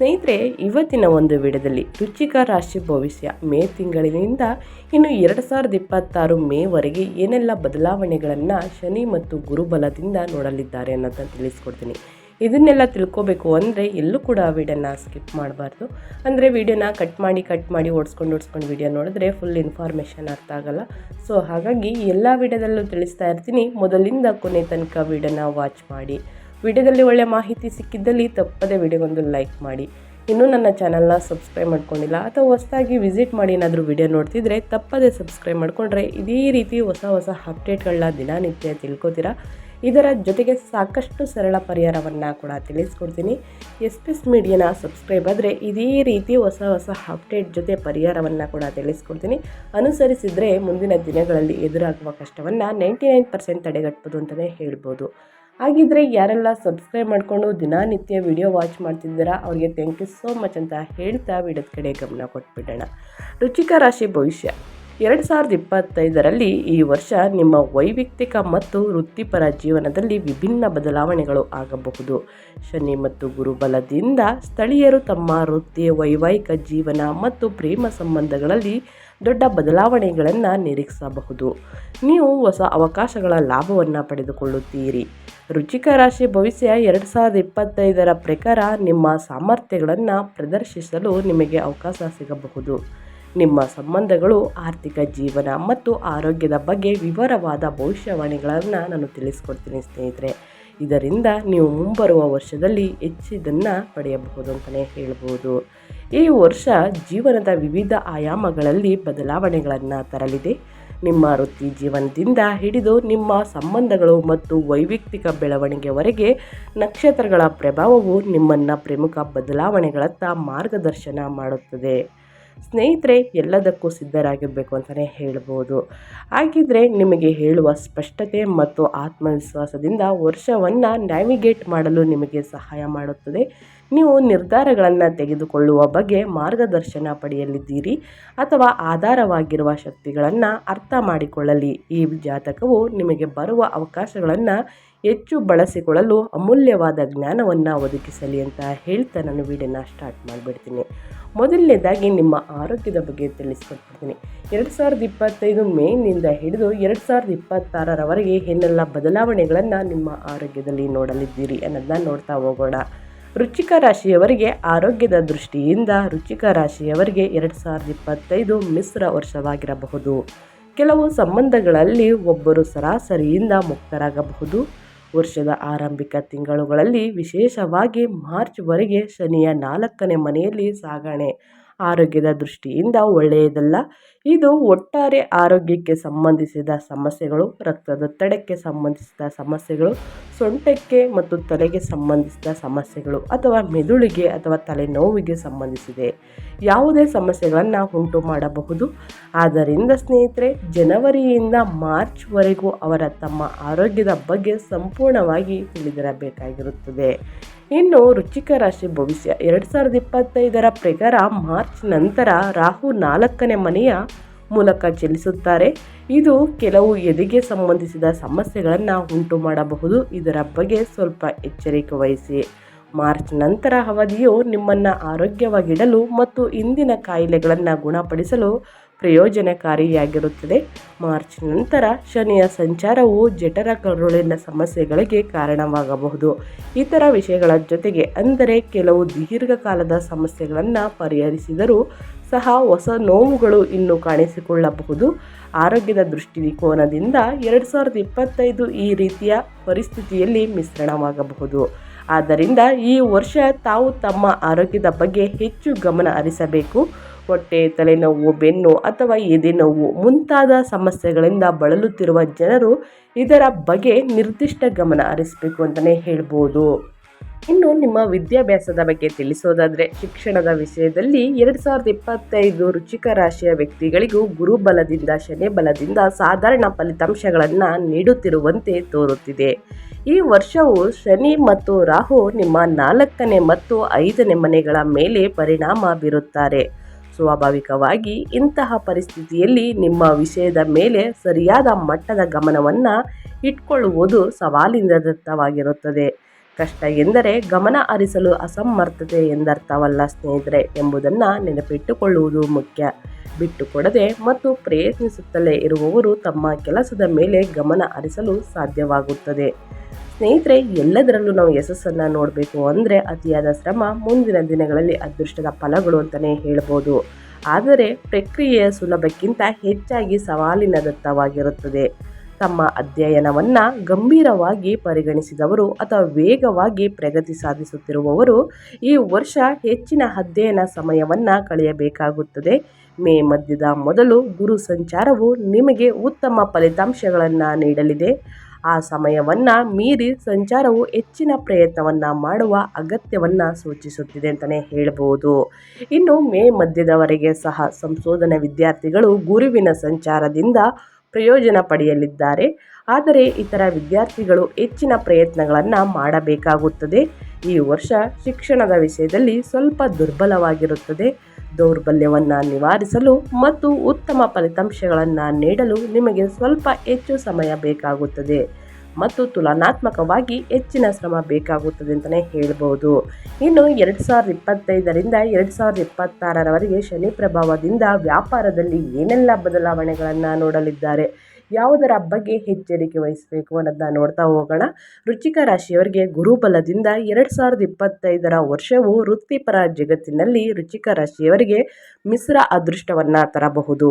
ಸ್ನೇಹಿತರೆ, ಇವತ್ತಿನ ಒಂದು ವಿಡಿಯೋದಲ್ಲಿ ರುಚಿಕ ರಾಶಿ ಭವಿಷ್ಯ ಮೇ ತಿಂಗಳಿನಿಂದ ಇನ್ನು ಎರಡು ಸಾವಿರದ ಇಪ್ಪತ್ತಾರು ಮೇವರೆಗೆ ಏನೆಲ್ಲ ಬದಲಾವಣೆಗಳನ್ನು ಶನಿ ಮತ್ತು ಗುರುಬಲದಿಂದ ನೋಡಲಿದ್ದಾರೆ ಅನ್ನೋದನ್ನು ತಿಳಿಸ್ಕೊಡ್ತೀನಿ. ಇದನ್ನೆಲ್ಲ ತಿಳ್ಕೋಬೇಕು ಅಂದರೆ ಎಲ್ಲೂ ಕೂಡ ವಿಡಿಯೋನ ಸ್ಕಿಪ್ ಮಾಡಬಾರ್ದು. ಅಂದರೆ ವಿಡಿಯೋನ ಕಟ್ ಮಾಡಿ ಕಟ್ ಮಾಡಿ, ಓಡಿಸ್ಕೊಂಡು ಓಡಿಸ್ಕೊಂಡು ವಿಡಿಯೋ ನೋಡಿದ್ರೆ ಫುಲ್ ಇನ್ಫಾರ್ಮೇಷನ್ ಅರ್ಥ ಆಗಲ್ಲ. ಸೊ ಹಾಗಾಗಿ ಎಲ್ಲ ವಿಡಿಯೋದಲ್ಲೂ ತಿಳಿಸ್ತಾ ಇರ್ತೀನಿ. ಮೊದಲಿಂದ ಕೊನೆ ತನಕ ವಿಡಿಯೋನ ವಾಚ್ ಮಾಡಿ. ವಿಡಿಯೋದಲ್ಲಿ ಒಳ್ಳೆ ಮಾಹಿತಿ ಸಿಕ್ಕಿದ್ದಲ್ಲಿ ತಪ್ಪದೇ ವಿಡಿಯೋಗೊಂದು ಲೈಕ್ ಮಾಡಿ. ಇನ್ನೂ ನನ್ನ ಚಾನಲ್ನ ಸಬ್ಸ್ಕ್ರೈಬ್ ಮಾಡ್ಕೊಂಡಿಲ್ಲ ಅಥವಾ ಹೊಸದಾಗಿ ವಿಸಿಟ್ ಮಾಡಿ ಏನಾದರೂ ವಿಡಿಯೋ ನೋಡ್ತಿದ್ರೆ ತಪ್ಪದೇ ಸಬ್ಸ್ಕ್ರೈಬ್ ಮಾಡಿಕೊಂಡ್ರೆ ಇದೇ ರೀತಿ ಹೊಸ ಹೊಸ ಅಪ್ಡೇಟ್ಗಳನ್ನ ದಿನನಿತ್ಯ ತಿಳ್ಕೊತೀರಾ? ಇದರ ಜೊತೆಗೆ ಸಾಕಷ್ಟು ಸರಳ ಪರಿಹಾರವನ್ನು ಕೂಡ ತಿಳಿಸ್ಕೊಡ್ತೀನಿ. ಎಸ್ ಪಿ ಎಸ್ ಮೀಡಿಯಾನ ಸಬ್ಸ್ಕ್ರೈಬ್ ಆದರೆ ಇದೇ ರೀತಿ ಹೊಸ ಹೊಸ ಅಪ್ಡೇಟ್ ಜೊತೆ ಪರಿಹಾರವನ್ನು ಕೂಡ ತಿಳಿಸ್ಕೊಡ್ತೀನಿ. ಅನುಸರಿಸಿದರೆ ಮುಂದಿನ ದಿನಗಳಲ್ಲಿ ಎದುರಾಗುವ ಕಷ್ಟವನ್ನು ನೈಂಟಿ ನೈನ್ ಪರ್ಸೆಂಟ್ ತಡೆಗಟ್ಬೋದು ಅಂತಲೇ ಹೇಳ್ಬೋದು. ಹಾಗಿದ್ರೆ ಯಾರೆಲ್ಲ ಸಬ್ಸ್ಕ್ರೈಬ್ ಮಾಡಿಕೊಂಡು ದಿನನಿತ್ಯ ವಿಡಿಯೋ ವಾಚ್ ಮಾಡ್ತಿದ್ದೀರಾ, ಅವರಿಗೆ ಥ್ಯಾಂಕ್ ಯು ಸೋ ಮಚ್ ಅಂತ ಹೇಳ್ತಾ ವಿಡಿಯೋದ ಕಡೆ ಗಮನ ಕೊಟ್ಬಿಡೋಣ. ರುಚಿಕ ರಾಶಿ ಭವಿಷ್ಯ. ಎರಡು ಸಾವಿರದ ಇಪ್ಪತ್ತೈದರಲ್ಲಿ ಈ ವರ್ಷ ನಿಮ್ಮ ವೈಯಕ್ತಿಕ ಮತ್ತು ವೃತ್ತಿಪರ ಜೀವನದಲ್ಲಿ ವಿಭಿನ್ನ ಬದಲಾವಣೆಗಳು ಆಗಬಹುದು. ಶನಿ ಮತ್ತು ಗುರುಬಲದಿಂದ ಸ್ಥಳೀಯರು ತಮ್ಮ ವೃತ್ತಿ ವೈವಾಹಿಕ ಜೀವನ ಮತ್ತು ಪ್ರೇಮ ಸಂಬಂಧಗಳಲ್ಲಿ ದೊಡ್ಡ ಬದಲಾವಣೆಗಳನ್ನು ನಿರೀಕ್ಷಿಸಬಹುದು. ನೀವು ಹೊಸ ಅವಕಾಶಗಳ ಲಾಭವನ್ನು ಪಡೆದುಕೊಳ್ಳುತ್ತೀರಿ. ರುಚಿಕ ರಾಶಿ ಭವಿಷ್ಯ ಎರಡು ಸಾವಿರದ ಇಪ್ಪತ್ತೈದರ ಪ್ರಕಾರ ನಿಮ್ಮ ಸಾಮರ್ಥ್ಯಗಳನ್ನು ಪ್ರದರ್ಶಿಸಲು ನಿಮಗೆ ಅವಕಾಶ ಸಿಗಬಹುದು. ನಿಮ್ಮ ಸಂಬಂಧಗಳು, ಆರ್ಥಿಕ ಜೀವನ ಮತ್ತು ಆರೋಗ್ಯದ ಬಗ್ಗೆ ವಿವರವಾದ ಭವಿಷ್ಯವಾಣಿಗಳನ್ನು ನಾನು ತಿಳಿಸ್ಕೊಡ್ತೀನಿ ಸ್ನೇಹಿತರೆ. ಇದರಿಂದ ನೀವು ಮುಂಬರುವ ವರ್ಷದಲ್ಲಿ ಹೆಚ್ಚಿದನ್ನು ಪಡೆಯಬಹುದು ಅಂತಲೇ ಹೇಳ್ಬೋದು. ಈ ವರ್ಷ ಜೀವನದ ವಿವಿಧ ಆಯಾಮಗಳಲ್ಲಿ ಬದಲಾವಣೆಗಳನ್ನು ತರಲಿದೆ. ನಿಮ್ಮ ವೃತ್ತಿ ಜೀವನದಿಂದ ಹಿಡಿದು ನಿಮ್ಮ ಸಂಬಂಧಗಳು ಮತ್ತು ವೈಯಕ್ತಿಕ ಬೆಳವಣಿಗೆವರೆಗೆ ನಕ್ಷತ್ರಗಳ ಪ್ರಭಾವವು ನಿಮ್ಮನ್ನು ಪ್ರಮುಖ ಬದಲಾವಣೆಗಳತ್ತ ಮಾರ್ಗದರ್ಶನ ಮಾಡುತ್ತದೆ. ಸ್ನೇಹಿತರೆ, ಎಲ್ಲದಕ್ಕೂ ಸಿದ್ಧರಾಗಿರಬೇಕು ಅಂತಲೇ ಹೇಳ್ಬೋದು. ಹಾಗಿದ್ರೆ ನಿಮಗೆ ಹೇಳುವ ಸ್ಪಷ್ಟತೆ ಮತ್ತು ಆತ್ಮವಿಶ್ವಾಸದಿಂದ ವರ್ಷವನ್ನು ನ್ಯಾವಿಗೇಟ್ ಮಾಡಲು ನಿಮಗೆ ಸಹಾಯ ಮಾಡುತ್ತದೆ. ನೀವು ನಿರ್ಧಾರಗಳನ್ನು ತೆಗೆದುಕೊಳ್ಳುವ ಬಗ್ಗೆ ಮಾರ್ಗದರ್ಶನ ಪಡೆಯಲಿದ್ದೀರಿ ಅಥವಾ ಆಧಾರವಾಗಿರುವ ಶಕ್ತಿಗಳನ್ನು ಅರ್ಥ ಮಾಡಿಕೊಳ್ಳಲಿ. ಈ ಜಾತಕವು ನಿಮಗೆ ಬರುವ ಅವಕಾಶಗಳನ್ನು ಹೆಚ್ಚು ಬಳಸಿಕೊಳ್ಳಲು ಅಮೂಲ್ಯವಾದ ಜ್ಞಾನವನ್ನು ಒದಗಿಸಲಿ ಅಂತ ಹೇಳ್ತಾ ನಾನು ವಿಡಿಯೋನ ಸ್ಟಾರ್ಟ್ ಮಾಡಿಬಿಡ್ತೀನಿ. ಮೊದಲನೇದಾಗಿ ನಿಮ್ಮ ಆರೋಗ್ಯದ ಬಗ್ಗೆ ತಿಳಿಸ್ಕೊಡ್ತೀನಿ ಎರಡು ಸಾವಿರದ ಇಪ್ಪತ್ತೈದು ಮೇನಿಂದ ಹಿಡಿದು ಎರಡು ಸಾವಿರದ ಇಪ್ಪತ್ತಾರರವರೆಗೆ ಏನೆಲ್ಲ ಬದಲಾವಣೆಗಳನ್ನು ನಿಮ್ಮ ಆರೋಗ್ಯದಲ್ಲಿ ನೋಡಲಿದ್ದೀರಿ ಅನ್ನೋದನ್ನ ನೋಡ್ತಾ ಹೋಗೋಣ. ರುಚಿಕ ರಾಶಿಯವರಿಗೆ ಆರೋಗ್ಯದ ದೃಷ್ಟಿಯಿಂದ ರುಚಿಕ ರಾಶಿಯವರಿಗೆ ಎರಡು ಸಾವಿರದ ಇಪ್ಪತ್ತೈದು ಮಿಶ್ರ ವರ್ಷವಾಗಿರಬಹುದು. ಕೆಲವು ಸಂಬಂಧಗಳಲ್ಲಿ ಒಬ್ಬರು ಸರಾಸರಿಯಿಂದ ಮುಕ್ತರಾಗಬಹುದು. ವರ್ಷದ ಆರಂಭಿಕ ತಿಂಗಳುಗಳಲ್ಲಿ ವಿಶೇಷವಾಗಿ ಮಾರ್ಚ್ವರೆಗೆ ಶನಿಯ ನಾಲ್ಕನೇ ಮನೆಯಲ್ಲಿ ಸಾಗಣೆ. ಆರೋಗ್ಯದ ದೃಷ್ಟಿಯಿಂದ ಒಳ್ಳೆಯದಲ್ಲ. ಇದು ಒಟ್ಟಾರೆ ಆರೋಗ್ಯಕ್ಕೆ ಸಂಬಂಧಿಸಿದ ಸಮಸ್ಯೆಗಳು ರಕ್ತದೊತ್ತಡಕ್ಕೆ ಸಂಬಂಧಿಸಿದ ಸಮಸ್ಯೆಗಳು, ಸೊಂಟಕ್ಕೆ ಮತ್ತು ತಲೆಗೆ ಸಂಬಂಧಿಸಿದ ಸಮಸ್ಯೆಗಳು ಅಥವಾ ಮೆದುಳಿಗೆ ಅಥವಾ ತಲೆನೋವಿಗೆ ಸಂಬಂಧಿಸಿದೆ. ಯಾವುದೇ ಸಮಸ್ಯೆಗಳನ್ನು ಉಂಟು ಮಾಡಬಹುದು. ಆದ್ದರಿಂದ ಸ್ನೇಹಿತರೆ, ಜನವರಿಯಿಂದ ಮಾರ್ಚ್ವರೆಗೂ ಅವರ ತಮ್ಮ ಆರೋಗ್ಯದ ಬಗ್ಗೆ ಸಂಪೂರ್ಣವಾಗಿ ತಿಳಿದಿರಬೇಕಾಗಿರುತ್ತದೆ. ಇನ್ನು ರುಚಿಕ ರಾಶಿ ಭವಿಷ್ಯ. ಎರಡು ಸಾವಿರದ ಇಪ್ಪತ್ತೈದರ ಪ್ರಕಾರ ಮಾರ್ಚ್ ನಂತರ ರಾಹು ನಾಲ್ಕನೇ ಮನೆಯ ಮೂಲಕ ಚಲಿಸುತ್ತಾರೆ. ಇದು ಕೆಲವು ಎದೆಗೆ ಸಂಬಂಧಿಸಿದ ಸಮಸ್ಯೆಗಳನ್ನು ಉಂಟು ಮಾಡಬಹುದು. ಇದರ ಬಗ್ಗೆ ಸ್ವಲ್ಪ ಎಚ್ಚರಿಕೆ ವಹಿಸಿ. ಮಾರ್ಚ್ ನಂತರ ಅವಧಿಯು ನಿಮ್ಮನ್ನು ಆರೋಗ್ಯವಾಗಿಡಲು ಮತ್ತು ಇಂದಿನ ಕಾಯಿಲೆಗಳನ್ನು ಗುಣಪಡಿಸಲು ಪ್ರಯೋಜನಕಾರಿಯಾಗಿರುತ್ತದೆ. ಮಾರ್ಚ್ ನಂತರ ಶನಿಯ ಸಂಚಾರವು ಜಠರ ಕರುಳಿನ ಸಮಸ್ಯೆಗಳಿಗೆ ಕಾರಣವಾಗಬಹುದು. ಇತರ ವಿಷಯಗಳ ಜೊತೆಗೆ ಅಂದರೆ ಕೆಲವು ದೀರ್ಘಕಾಲದ ಸಮಸ್ಯೆಗಳನ್ನು ಪರಿಹರಿಸಿದರೂ ಸಹ ಹೊಸ ನೋವುಗಳು ಇನ್ನೂ ಕಾಣಿಸಿಕೊಳ್ಳಬಹುದು. ಆರೋಗ್ಯದ ದೃಷ್ಟಿಕೋನದಿಂದ ಎರಡು ಸಾವಿರದ ಇಪ್ಪತ್ತೈದು ಈ ರೀತಿಯ ಪರಿಸ್ಥಿತಿಯಲ್ಲಿ ಮಿಶ್ರಣವಾಗಬಹುದು. ಆದ್ದರಿಂದ ಈ ವರ್ಷ ತಾವು ತಮ್ಮ ಆರೋಗ್ಯದ ಬಗ್ಗೆ ಹೆಚ್ಚು ಗಮನ ಹರಿಸಬೇಕು. ಹೊಟ್ಟೆ, ತಲೆನೋವು, ಬೆನ್ನು ಅಥವಾ ಎದೆನೋವು ಮುಂತಾದ ಸಮಸ್ಯೆಗಳಿಂದ ಬಳಲುತ್ತಿರುವ ಜನರು ಇದರ ಬಗ್ಗೆ ನಿರ್ದಿಷ್ಟ ಗಮನ ಹರಿಸಬೇಕು ಅಂತಲೇ ಹೇಳ್ಬೋದು. ಇನ್ನು ನಿಮ್ಮ ವಿದ್ಯಾಭ್ಯಾಸದ ಬಗ್ಗೆ ತಿಳಿಸೋದಾದರೆ, ಶಿಕ್ಷಣದ ವಿಷಯದಲ್ಲಿ ಎರಡು ಸಾವಿರದ ಇಪ್ಪತ್ತೈದು ರುಚಿಕ ರಾಶಿಯ ವ್ಯಕ್ತಿಗಳಿಗೂ ಗುರುಬಲದಿಂದ ಶನಿ ಬಲದಿಂದ ಸಾಧಾರಣ ಫಲಿತಾಂಶಗಳನ್ನು ನೀಡುತ್ತಿರುವಂತೆ ತೋರುತ್ತಿದೆ. ಈ ವರ್ಷವು ಶನಿ ಮತ್ತು ರಾಹು ನಿಮ್ಮ ನಾಲ್ಕನೇ ಮತ್ತು ಐದನೇ ಮನೆಗಳ ಮೇಲೆ ಪರಿಣಾಮ ಬೀರುತ್ತಾರೆ. ಸ್ವಾಭಾವಿಕವಾಗಿ ಇಂತಹ ಪರಿಸ್ಥಿತಿಯಲ್ಲಿ ನಿಮ್ಮ ವಿಷಯದ ಮೇಲೆ ಸರಿಯಾದ ಮಟ್ಟದ ಗಮನವನ್ನು ಇಟ್ಕೊಳ್ಳುವುದು ಸವಾಲಿನದತ್ತವಾಗಿರುತ್ತದೆ. ಕಷ್ಟ ಎಂದರೆ ಗಮನ ಹರಿಸಲು ಅಸಮರ್ಥತೆ ಎಂದರ್ಥವಲ್ಲ ಸ್ನೇಹಿತರೆ ಎಂಬುದನ್ನು ನೆನಪಿಟ್ಟುಕೊಳ್ಳುವುದು ಮುಖ್ಯ. ಬಿಟ್ಟುಕೊಡದೆ ಮತ್ತು ಪ್ರಯತ್ನಿಸುತ್ತಲೇ ಇರುವವರು ತಮ್ಮ ಕೆಲಸದ ಮೇಲೆ ಗಮನ ಹರಿಸಲು ಸಾಧ್ಯವಾಗುತ್ತದೆ. ಸ್ನೇಹಿತರೆ, ಎಲ್ಲದರಲ್ಲೂ ನಾವು ಯಶಸ್ಸನ್ನು ನೋಡಬೇಕು ಅಂದರೆ ಅತಿಯಾದ ಶ್ರಮ, ಮುಂದಿನ ದಿನಗಳಲ್ಲಿ ಅದೃಷ್ಟದ ಫಲಗಳು ಅಂತಲೇ ಹೇಳ್ಬೋದು. ಆದರೆ ಪ್ರಕ್ರಿಯೆಯ ಸುಲಭಕ್ಕಿಂತ ಹೆಚ್ಚಾಗಿ ಸವಾಲಿನದತ್ತವಾಗಿರುತ್ತದೆ ತಮ್ಮ ಅಧ್ಯಯನವನ್ನು ಗಂಭೀರವಾಗಿ ಪರಿಗಣಿಸಿದವರು ಅಥವಾ ವೇಗವಾಗಿ ಪ್ರಗತಿ ಸಾಧಿಸುತ್ತಿರುವವರು ಈ ವರ್ಷ ಹೆಚ್ಚಿನ ಅಧ್ಯಯನ ಸಮಯವನ್ನು ಕಳೆಯಬೇಕಾಗುತ್ತದೆ. ಮೇ ಮಧ್ಯದ ಮೊದಲು ಗುರು ಸಂಚಾರವು ನಿಮಗೆ ಉತ್ತಮ ಫಲಿತಾಂಶಗಳನ್ನು ನೀಡಲಿದೆ. ಆ ಸಮಯವನ್ನು ಮೀರಿ ಸಂಚಾರವು ಹೆಚ್ಚಿನ ಪ್ರಯತ್ನವನ್ನು ಮಾಡುವ ಅಗತ್ಯವನ್ನು ಸೂಚಿಸುತ್ತಿದೆ ಅಂತಲೇ ಹೇಳ್ಬೋದು. ಇನ್ನು ಮೇ ಮಧ್ಯದವರೆಗೆ ಸಹ ಸಂಶೋಧನಾ ವಿದ್ಯಾರ್ಥಿಗಳು ಗುರುವಿನ ಸಂಚಾರದಿಂದ ಪ್ರಯೋಜನ ಪಡೆಯಲಿದ್ದಾರೆ. ಆದರೆ ಇತರ ವಿದ್ಯಾರ್ಥಿಗಳು ಹೆಚ್ಚಿನ ಪ್ರಯತ್ನಗಳನ್ನು ಮಾಡಬೇಕಾಗುತ್ತದೆ. ಈ ವರ್ಷ ಶಿಕ್ಷಣದ ವಿಷಯದಲ್ಲಿ ಸ್ವಲ್ಪ ದುರ್ಬಲವಾಗಿರುತ್ತದೆ. ದೌರ್ಬಲ್ಯವನ್ನು ನಿವಾರಿಸಲು ಮತ್ತು ಉತ್ತಮ ಫಲಿತಾಂಶಗಳನ್ನು ನೀಡಲು ನಿಮಗೆ ಸ್ವಲ್ಪ ಹೆಚ್ಚು ಸಮಯ ಬೇಕಾಗುತ್ತದೆ ಮತ್ತು ತುಲನಾತ್ಮಕವಾಗಿ ಹೆಚ್ಚಿನ ಶ್ರಮ ಬೇಕಾಗುತ್ತದೆ ಅಂತಲೇ ಹೇಳ್ಬೋದು. ಇನ್ನು ಎರಡು ಸಾವಿರದ ಇಪ್ಪತ್ತೈದರಿಂದ ಎರಡು ಸಾವಿರದ ಇಪ್ಪತ್ತಾರರವರೆಗೆ ಶನಿ ಪ್ರಭಾವದಿಂದ ವ್ಯಾಪಾರದಲ್ಲಿ ಏನೆಲ್ಲ ಬದಲಾವಣೆಗಳನ್ನು ನೋಡಲಿದ್ದಾರೆ? ಯಾವುದರ ಬಗ್ಗೆ ಎಚ್ಚರಿಕೆ ವಹಿಸಬೇಕು ಅನ್ನೋದನ್ನ ನೋಡ್ತಾ ಹೋಗೋಣ. ವೃಶ್ಚಿಕ ರಾಶಿಯವರಿಗೆ ಗುರುಬಲದಿಂದ ಎರಡು ಸಾವಿರದ ಇಪ್ಪತ್ತೈದರ ವರ್ಷವು ವೃತ್ತಿಪರ ಜಗತ್ತಿನಲ್ಲಿ ರುಚಿಕ ರಾಶಿಯವರಿಗೆ ಮಿಶ್ರ ಅದೃಷ್ಟವನ್ನು ತರಬಹುದು.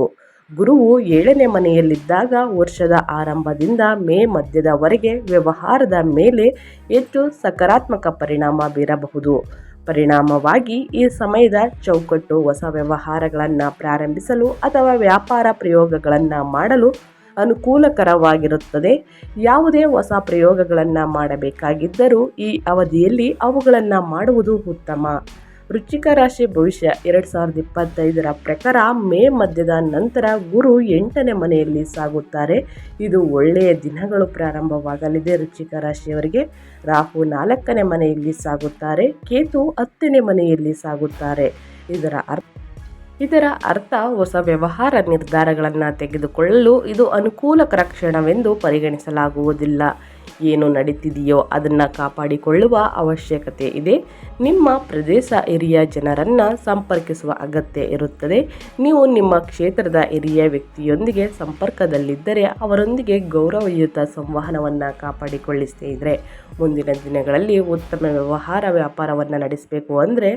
ಗುರುವು ಏಳನೇ ಮನೆಯಲ್ಲಿದ್ದಾಗ ವರ್ಷದ ಆರಂಭದಿಂದ ಮೇ ಮಧ್ಯದವರೆಗೆ ವ್ಯವಹಾರದ ಮೇಲೆ ಹೆಚ್ಚು ಸಕಾರಾತ್ಮಕ ಪರಿಣಾಮ ಬೀರಬಹುದು. ಪರಿಣಾಮವಾಗಿ ಈ ಸಮಯದ ಚೌಕಟ್ಟು, ಹೊಸ ವ್ಯವಹಾರಗಳನ್ನು ಪ್ರಾರಂಭಿಸಲು ಅಥವಾ ವ್ಯಾಪಾರ ಪ್ರಯೋಗಗಳನ್ನು ಮಾಡಲು ಅನುಕೂಲಕರವಾಗಿರುತ್ತದೆ. ಯಾವುದೇ ಹೊಸ ಪ್ರಯೋಗಗಳನ್ನು ಮಾಡಬೇಕಾಗಿದ್ದರೂ ಈ ಅವಧಿಯಲ್ಲಿ ಅವುಗಳನ್ನು ಮಾಡುವುದು ಉತ್ತಮ. ವೃಶ್ಚಿಕ ರಾಶಿ ಭವಿಷ್ಯ ಎರಡು ಸಾವಿರದ ಇಪ್ಪತ್ತೈದರ ಪ್ರಕಾರ ಮೇ ಮಧ್ಯದ ನಂತರ ಗುರು ಎಂಟನೇ ಮನೆಯಲ್ಲಿ ಸಾಗುತ್ತಾರೆ. ಇದು ಒಳ್ಳೆಯ ದಿನಗಳು ಪ್ರಾರಂಭವಾಗಲಿದೆ ವೃಶ್ಚಿಕ ರಾಶಿಯವರಿಗೆ. ರಾಹು ನಾಲ್ಕನೇ ಮನೆಯಲ್ಲಿ ಸಾಗುತ್ತಾರೆ. ಕೇತು ಹತ್ತನೇ ಮನೆಯಲ್ಲಿ ಸಾಗುತ್ತಾರೆ. ಇದರ ಅರ್ಥ ಇದರ ಅರ್ಥ ಹೊಸ ವ್ಯವಹಾರ ನಿರ್ಧಾರಗಳನ್ನು ತೆಗೆದುಕೊಳ್ಳಲು ಇದು ಅನುಕೂಲಕರ ಕ್ಷಣವೆಂದು ಪರಿಗಣಿಸಲಾಗುವುದಿಲ್ಲ. ಏನು ನಡೀತಿದೆಯೋ ಅದನ್ನು ಕಾಪಾಡಿಕೊಳ್ಳುವ ಅವಶ್ಯಕತೆ ಇದೆ. ನಿಮ್ಮ ಪ್ರದೇಶ ಹಿರಿಯ ಜನರನ್ನು ಸಂಪರ್ಕಿಸುವ ಅಗತ್ಯ ಇರುತ್ತದೆ. ನೀವು ನಿಮ್ಮ ಕ್ಷೇತ್ರದ ಹಿರಿಯ ವ್ಯಕ್ತಿಯೊಂದಿಗೆ ಸಂಪರ್ಕದಲ್ಲಿದ್ದರೆ ಅವರೊಂದಿಗೆ ಗೌರವಯುತ ಸಂವಹನವನ್ನು ಕಾಪಾಡಿಕೊಳ್ಳಿ ಇದ್ದರೆ ಮುಂದಿನ ದಿನಗಳಲ್ಲಿ ಉತ್ತಮ ವ್ಯವಹಾರ ವ್ಯಾಪಾರವನ್ನು ನಡೆಸಬೇಕು ಅಂದರೆ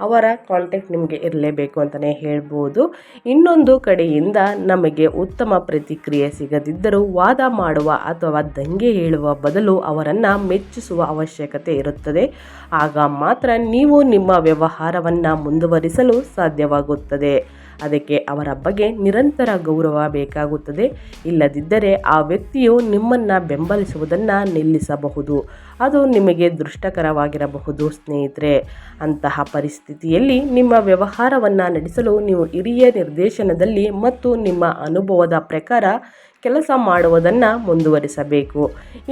ಅವರ ಕಾಂಟ್ಯಾಕ್ಟ್ ನಿಮಗೆ ಇರಲೇಬೇಕು ಅಂತಲೇ ಹೇಳ್ಬೋದು. ಇನ್ನೊಂದು ಕಡೆಯಿಂದ ನಮಗೆ ಉತ್ತಮ ಪ್ರತಿಕ್ರಿಯೆ ಸಿಗದಿದ್ದರೂ ವಾದ ಮಾಡುವ ಅಥವಾ ದಂಗೆ ಹೇಳುವ ಬದಲು ಅವರನ್ನು ಮೆಚ್ಚಿಸುವ ಅವಶ್ಯಕತೆ ಇರುತ್ತದೆ. ಆಗ ಮಾತ್ರ ನೀವು ನಿಮ್ಮ ವ್ಯವಹಾರವನ್ನು ಮುಂದುವರಿಸಲು ಸಾಧ್ಯವಾಗುತ್ತದೆ. ಅದಕ್ಕೆ ಅವರ ಬಗ್ಗೆ ನಿರಂತರ ಗೌರವ ಬೇಕಾಗುತ್ತದೆ. ಇಲ್ಲದಿದ್ದರೆ ಆ ವ್ಯಕ್ತಿಯು ನಿಮ್ಮನ್ನು ಬೆಂಬಲಿಸುವುದನ್ನು ನಿಲ್ಲಿಸಬಹುದು. ಅದು ನಿಮಗೆ ದೃಷ್ಟಕರವಾಗಿರಬಹುದು, ಸ್ನೇಹಿತರೆ. ಅಂತಹ ಪರಿಸ್ಥಿತಿಯಲ್ಲಿ ನಿಮ್ಮ ವ್ಯವಹಾರವನ್ನು ನಡೆಸಲು ನೀವು ಹಿರಿಯ ನಿರ್ದೇಶನದಲ್ಲಿ ಮತ್ತು ನಿಮ್ಮ ಅನುಭವದ ಪ್ರಕಾರ ಕೆಲಸ ಮಾಡುವುದನ್ನು ಮುಂದುವರಿಸಬೇಕು.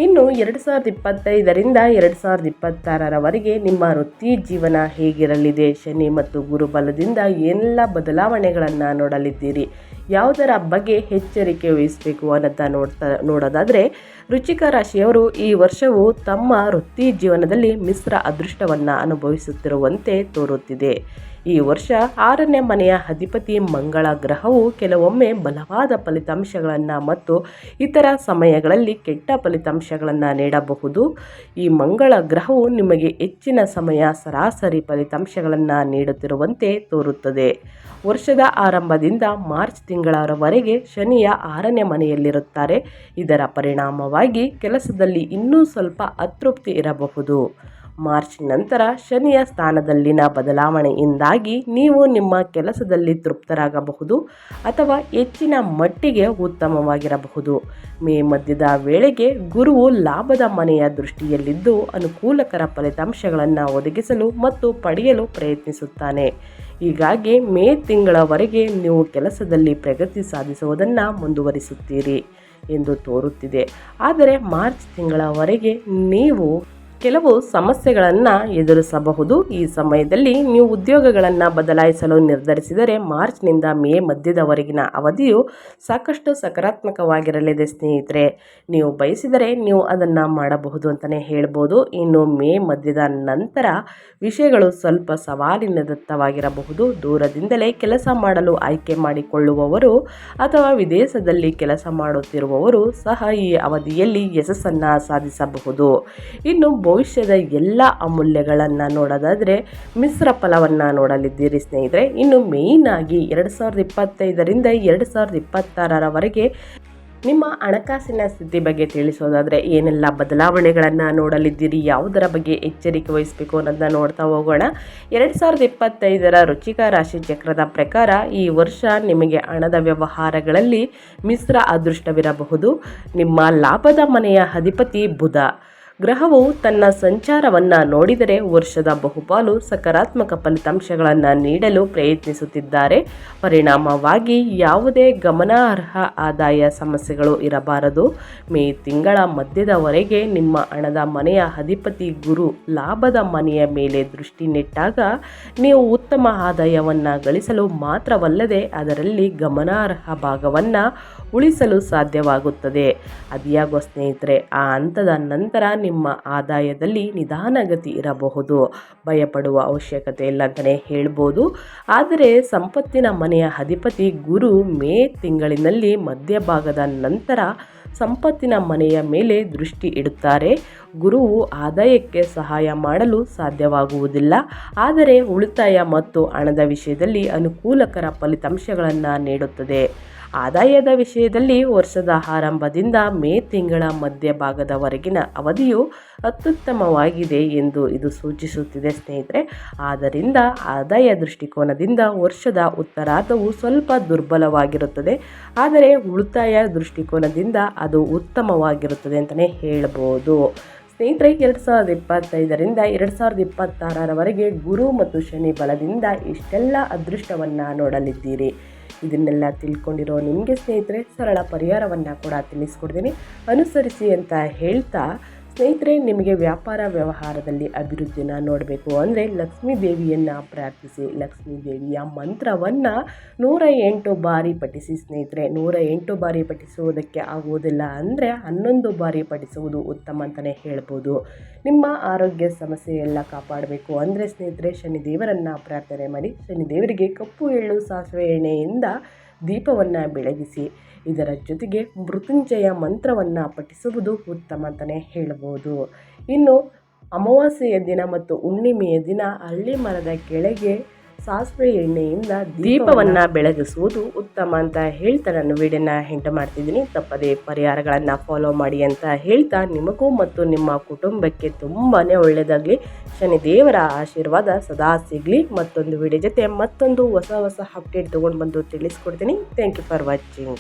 ಇನ್ನು ಎರಡು ಸಾವಿರದ ಇಪ್ಪತ್ತೈದರಿಂದ ಎರಡು ಸಾವಿರದ ಇಪ್ಪತ್ತಾರರವರೆಗೆ ನಿಮ್ಮ ವೃತ್ತಿ ಜೀವನ ಹೇಗಿರಲಿದೆ? ಶನಿ ಮತ್ತು ಗುರುಬಲದಿಂದ ಏನೆಲ್ಲ ಬದಲಾವಣೆಗಳನ್ನು ನೋಡಲಿದ್ದೀರಿ. ಯಾವುದರ ಬಗ್ಗೆ ಎಚ್ಚರಿಕೆ ವಹಿಸಬೇಕು ಅನ್ನೋದ ನೋಡ್ತಾ, ನೋಡೋದಾದರೆ ರುಚಿಕ ರಾಶಿಯವರು ಈ ವರ್ಷವು ತಮ್ಮ ವೃತ್ತಿ ಜೀವನದಲ್ಲಿ ಮಿಶ್ರ ಅದೃಷ್ಟವನ್ನು ಅನುಭವಿಸುತ್ತಿರುವಂತೆ ತೋರುತ್ತಿದೆ. ಈ ವರ್ಷ ಆರನೇ ಮನೆಯ ಅಧಿಪತಿ ಮಂಗಳ ಗ್ರಹವು ಕೆಲವೊಮ್ಮೆ ಬಲವಾದ ಫಲಿತಾಂಶಗಳನ್ನು ಮತ್ತು ಇತರ ಸಮಯಗಳಲ್ಲಿ ಕೆಟ್ಟ ಫಲಿತಾಂಶಗಳನ್ನು ನೀಡಬಹುದು. ಈ ಮಂಗಳ ಗ್ರಹವು ನಿಮಗೆ ಹೆಚ್ಚಿನ ಸಮಯ ಸರಾಸರಿ ಫಲಿತಾಂಶಗಳನ್ನು ನೀಡುತ್ತಿರುವಂತೆ ತೋರುತ್ತದೆ. ವರ್ಷದ ಆರಂಭದಿಂದ ಮಾರ್ಚ್ ತಿಂಗಳವರೆಗೆ ಶನಿಯ ಆರನೇ ಮನೆಯಲ್ಲಿರುತ್ತಾರೆ. ಇದರ ಪರಿಣಾಮವಾಗಿ ಕೆಲಸದಲ್ಲಿ ಇನ್ನೂ ಸ್ವಲ್ಪ ಅತೃಪ್ತಿ ಇರಬಹುದು. ಮಾರ್ಚ್ ನಂತರ ಶನಿಯ ಸ್ಥಾನದಲ್ಲಿನ ಬದಲಾವಣೆಯಿಂದಾಗಿ ನೀವು ನಿಮ್ಮ ಕೆಲಸದಲ್ಲಿ ತೃಪ್ತರಾಗಬಹುದು ಅಥವಾ ಹೆಚ್ಚಿನ ಮಟ್ಟಿಗೆ ಉತ್ತಮವಾಗಿರಬಹುದು. ಮೇ ಮಧ್ಯದ ವೇಳೆಗೆ ಗುರುವು ಲಾಭದ ಮನೆಯ ದೃಷ್ಟಿಯಲ್ಲಿದ್ದು ಅನುಕೂಲಕರ ಫಲಿತಾಂಶಗಳನ್ನು ಒದಗಿಸಲು ಮತ್ತು ಪಡೆಯಲು ಪ್ರಯತ್ನಿಸುತ್ತಾನೆ. ಹೀಗಾಗಿ ಮೇ ತಿಂಗಳವರೆಗೆ ನೀವು ಕೆಲಸದಲ್ಲಿ ಪ್ರಗತಿ ಸಾಧಿಸುವುದನ್ನು ಮುಂದುವರಿಸುತ್ತೀರಿ ಎಂದು ತೋರುತ್ತಿದೆ. ಆದರೆ ಮಾರ್ಚ್ ತಿಂಗಳವರೆಗೆ ನೀವು ಕೆಲವು ಸಮಸ್ಯೆಗಳನ್ನು ಎದುರಿಸಬಹುದು. ಈ ಸಮಯದಲ್ಲಿ ನೀವು ಉದ್ಯೋಗಗಳನ್ನು ಬದಲಾಯಿಸಲು ನಿರ್ಧರಿಸಿದರೆ ಮಾರ್ಚ್ನಿಂದ ಮೇ ಮಧ್ಯದವರೆಗಿನ ಅವಧಿಯು ಸಾಕಷ್ಟು ಸಕಾರಾತ್ಮಕವಾಗಿರಲಿದೆ ಸ್ನೇಹಿತರೆ. ನೀವು ಬಯಸಿದರೆ ನೀವು ಅದನ್ನು ಮಾಡಬಹುದು ಅಂತಲೇ ಹೇಳ್ಬೋದು. ಇನ್ನು ಮೇ ಮಧ್ಯದ ನಂತರ ವಿಷಯಗಳು ಸ್ವಲ್ಪ ಸವಾಲಿನದತ್ತವಾಗಿರಬಹುದು. ದೂರದಿಂದಲೇ ಕೆಲಸ ಮಾಡಲು ಆಯ್ಕೆ ಮಾಡಿಕೊಳ್ಳುವವರು ಅಥವಾ ವಿದೇಶದಲ್ಲಿ ಕೆಲಸ ಮಾಡುತ್ತಿರುವವರು ಸಹ ಈ ಅವಧಿಯಲ್ಲಿ ಯಶಸ್ಸನ್ನು ಸಾಧಿಸಬಹುದು. ಇನ್ನು ಭವಿಷ್ಯದ ಎಲ್ಲ ಅಮೂಲ್ಯಗಳನ್ನು ನೋಡೋದಾದರೆ ಮಿಶ್ರ ಫಲವನ್ನು ನೋಡಲಿದ್ದೀರಿ ಸ್ನೇಹಿತರೆ. ಇನ್ನು ಮೇಯ್ನ್ ಆಗಿ ಎರಡು ಸಾವಿರದ ಇಪ್ಪತ್ತೈದರಿಂದ ಎರಡು ಸಾವಿರದ ಇಪ್ಪತ್ತಾರರವರೆಗೆ ನಿಮ್ಮ ಹಣಕಾಸಿನ ಸ್ಥಿತಿ ಬಗ್ಗೆ ತಿಳಿಸೋದಾದರೆ ಏನೆಲ್ಲ ಬದಲಾವಣೆಗಳನ್ನು ನೋಡಲಿದ್ದೀರಿ, ಯಾವುದರ ಬಗ್ಗೆ ಎಚ್ಚರಿಕೆ ವಹಿಸಬೇಕು ಅನ್ನೋದನ್ನ ನೋಡ್ತಾ ಹೋಗೋಣ. ಎರಡು ಸಾವಿರದ ಇಪ್ಪತ್ತೈದರ ರುಚಿಕ ರಾಶಿ ಚಕ್ರದ ಪ್ರಕಾರ ಈ ವರ್ಷ ನಿಮಗೆ ಹಣದ ವ್ಯವಹಾರಗಳಲ್ಲಿ ಮಿಶ್ರ ಅದೃಷ್ಟವಿರಬಹುದು. ನಿಮ್ಮ ಲಾಭದ ಮನೆಯ ಅಧಿಪತಿ ಬುಧ. ಗ್ರಹವು ತನ್ನ ಸಂಚಾರವನ್ನು ನೋಡಿದರೆ ವರ್ಷದ ಬಹುಪಾಲು ಸಕಾರಾತ್ಮಕ ಫಲಿತಾಂಶಗಳನ್ನು ನೀಡಲು ಪ್ರಯತ್ನಿಸುತ್ತಿದ್ದಾರೆ. ಪರಿಣಾಮವಾಗಿ ಯಾವುದೇ ಗಮನಾರ್ಹ ಆದಾಯ ಸಮಸ್ಯೆಗಳು ಇರಬಾರದು. ಮೇ ತಿಂಗಳ ಮಧ್ಯದವರೆಗೆ ನಿಮ್ಮ ಹಣದ ಮನೆಯ ಅಧಿಪತಿ ಗುರು ಲಾಭದ ಮನೆಯ ಮೇಲೆ ದೃಷ್ಟಿ ನೆಟ್ಟಾಗ ನೀವು ಉತ್ತಮ ಆದಾಯವನ್ನು ಗಳಿಸಲು ಮಾತ್ರವಲ್ಲದೆ ಅದರಲ್ಲಿ ಗಮನಾರ್ಹ ಭಾಗವನ್ನು ಉಳಿಸಲು ಸಾಧ್ಯವಾಗುತ್ತದೆ. ಅದಿಯಾಗೋ ಸ್ನೇಹಿತರೆ, ಆ ಹಂತದ ನಂತರ ನಿಮ್ಮ ಆದಾಯದಲ್ಲಿ ನಿಧಾನಗತಿ ಇರಬಹುದು. ಭಯಪಡುವ ಅವಶ್ಯಕತೆ ಇಲ್ಲ ಅಂತಲೇ ಹೇಳ್ಬೋದು. ಆದರೆ ಸಂಪತ್ತಿನ ಮನೆಯ ಅಧಿಪತಿ ಗುರು ಮೇ ತಿಂಗಳಿನಲ್ಲಿ ಮಧ್ಯಭಾಗದ ನಂತರ ಸಂಪತ್ತಿನ ಮನೆಯ ಮೇಲೆ ದೃಷ್ಟಿ ಇಡುತ್ತಾರೆ. ಗುರುವು ಆದಾಯಕ್ಕೆ ಸಹಾಯ ಮಾಡಲು ಸಾಧ್ಯವಾಗುವುದಿಲ್ಲ. ಆದರೆ ಉಳಿತಾಯ ಮತ್ತು ಹಣದ ವಿಷಯದಲ್ಲಿ ಅನುಕೂಲಕರ ಫಲಿತಾಂಶಗಳನ್ನು ನೀಡುತ್ತದೆ. ಆದಾಯದ ವಿಷಯದಲ್ಲಿ ವರ್ಷದ ಆರಂಭದಿಂದ ಮೇ ತಿಂಗಳ ಮಧ್ಯಭಾಗದವರೆಗಿನ ಅವಧಿಯು ಅತ್ಯುತ್ತಮವಾಗಿದೆ ಎಂದು ಇದು ಸೂಚಿಸುತ್ತಿದೆ ಸ್ನೇಹಿತರೆ. ಆದ್ದರಿಂದ ಆದಾಯ ದೃಷ್ಟಿಕೋನದಿಂದ ವರ್ಷದ ಉತ್ತರಾರ್ಧವು ಸ್ವಲ್ಪ ದುರ್ಬಲವಾಗಿರುತ್ತದೆ. ಆದರೆ ಉಳಿತಾಯ ದೃಷ್ಟಿಕೋನದಿಂದ ಅದು ಉತ್ತಮವಾಗಿರುತ್ತದೆ ಅಂತಲೇ ಹೇಳ್ಬೋದು ಸ್ನೇಹಿತರೆ, ಎರಡು ಸಾವಿರದ ಇಪ್ಪತ್ತೈದರಿಂದ ಎರಡು ಸಾವಿರದ ಇಪ್ಪತ್ತಾರರವರೆಗೆ ಗುರು ಮತ್ತು ಶನಿ ಬಲದಿಂದ ಇಷ್ಟೆಲ್ಲ ಅದೃಷ್ಟವನ್ನು ನೋಡಲಿದ್ದೀರಿ. ಇದನ್ನೆಲ್ಲ ತಿಳ್ಕೊಂಡಿರೋ ನಿಮಗೆ ಸ್ನೇಹಿತರೆ ಸರಳ ಪರಿಹಾರವನ್ನು ಕೂಡ ತಿಳಿಸ್ಕೊಡ್ತೀನಿ. ಅನುಸರಿಸಿ ಅಂತ ಹೇಳ್ತಾ ಸ್ನೇಹಿತರೆ, ನಿಮಗೆ ವ್ಯಾಪಾರ ವ್ಯವಹಾರದಲ್ಲಿ ಅಭಿವೃದ್ಧಿನ ನೋಡಬೇಕು ಅಂದರೆ ಲಕ್ಷ್ಮೀ ದೇವಿಯನ್ನು ಪ್ರಾರ್ಥಿಸಿ. ಲಕ್ಷ್ಮೀ ದೇವಿಯ ಮಂತ್ರವನ್ನು ನೂರ ಎಂಟು ಬಾರಿ ಪಠಿಸಿ ಸ್ನೇಹಿತರೆ. ನೂರ ಎಂಟು ಬಾರಿ ಪಠಿಸುವುದಕ್ಕೆ ಆಗುವುದಿಲ್ಲ ಅಂದರೆ ಹನ್ನೊಂದು ಬಾರಿ ಪಠಿಸುವುದು ಉತ್ತಮ ಅಂತಲೇ ಹೇಳ್ಬೋದು. ನಿಮ್ಮ ಆರೋಗ್ಯ ಸಮಸ್ಯೆ ಎಲ್ಲ ಕಾಪಾಡಬೇಕು ಅಂದರೆ ಸ್ನೇಹಿತರೆ, ಶನಿದೇವರನ್ನು ಪ್ರಾರ್ಥನೆ ಮಾಡಿ. ಶನಿದೇವರಿಗೆ ಕಪ್ಪು ಎಳ್ಳು ಸಾಸಿವೆ ಎಣ್ಣೆಯಿಂದ ದೀಪವನ್ನು ಬೆಳಗಿಸಿ, ಇದರ ಜೊತೆಗೆ ಮೃತ್ಯುಂಜಯ ಮಂತ್ರವನ್ನು ಪಠಿಸುವುದು ಉತ್ತಮ ಅಂತಲೇ ಹೇಳ್ಬೋದು. ಇನ್ನು ಅಮಾವಾಸ್ಯೆಯ ದಿನ ಮತ್ತು ಹುಣ್ಣಿಮೆಯ ದಿನ ಹಳ್ಳಿ ಮರದ ಕೆಳಗೆ ಸಾಸಿವೆ ಎಣ್ಣೆಯಿಂದ ದೀಪವನ್ನು ಬೆಳಗಿಸುವುದು ಉತ್ತಮ ಅಂತ ಹೇಳ್ತಾ ನಾನು ವಿಡಿಯೋನ ಹೆಂಟ ಮಾಡ್ತಿದ್ದೀನಿ. ತಪ್ಪದೇ ಪರಿಹಾರಗಳನ್ನು ಫಾಲೋ ಮಾಡಿ ಅಂತ ಹೇಳ್ತಾ ನಿಮಗೂ ಮತ್ತು ನಿಮ್ಮ ಕುಟುಂಬಕ್ಕೆ ತುಂಬಾ ಒಳ್ಳೆಯದಾಗಲಿ. ಶನಿ ದೇವರ ಆಶೀರ್ವಾದ ಸದಾ ಸಿಗಲಿ. ಮತ್ತೊಂದು ವಿಡಿಯೋ ಜೊತೆ ಮತ್ತೊಂದು ಹೊಸ ಹೊಸ ಅಪ್ಡೇಟ್ ತೊಗೊಂಡು ಬಂದು ತಿಳಿಸ್ಕೊಡ್ತೀನಿ. Thank you for watching